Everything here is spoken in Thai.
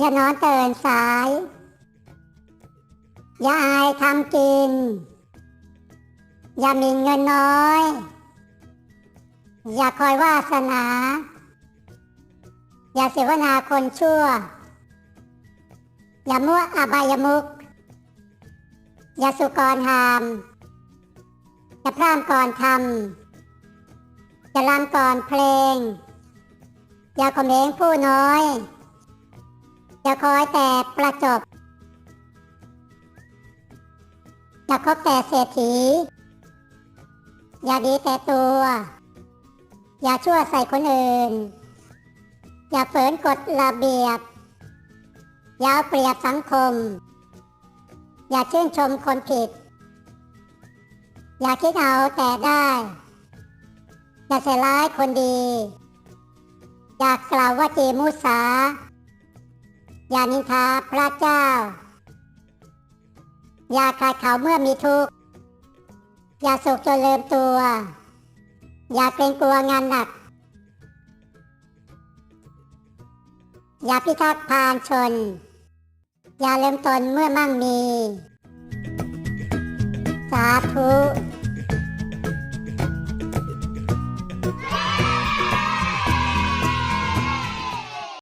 อย่านอนเตือนสาย อย่าอายทำกิน อย่ามีเงินน้อย อย่าคอยวาสนา อย่าเสวนาคนชั่ว อย่ามั่วอบายมุก อย่าสุกรหาม อย่าพร่ำก่อนทำอย่าลำก่อนเพลง อย่าขมเหงผู้น้อย อย่าคอยแต่ประจบอย่าคบแต่เศรษฐี อย่าดีแต่ตัว อย่าชั่วใส่คนอื่น อย่าฝืนกฎระเบียบ อย่าเอาเปรียบสังคม อย่าชื่นชมคนผิด อย่าคิดเอาแต่ได้ อย่าเสียร้ายคนดี อย่ากล่าวว่าจีมุสา อย่านินทาพระเจ้า อย่าขาดเขาเมื่อมีทุกข์ อย่าสุขจนลืมตัว อย่าเกรงกลัวงานหนัก อย่าพิทักษ์พานชน อย่าเริ่มตนเมื่อมั่งมี สาธุ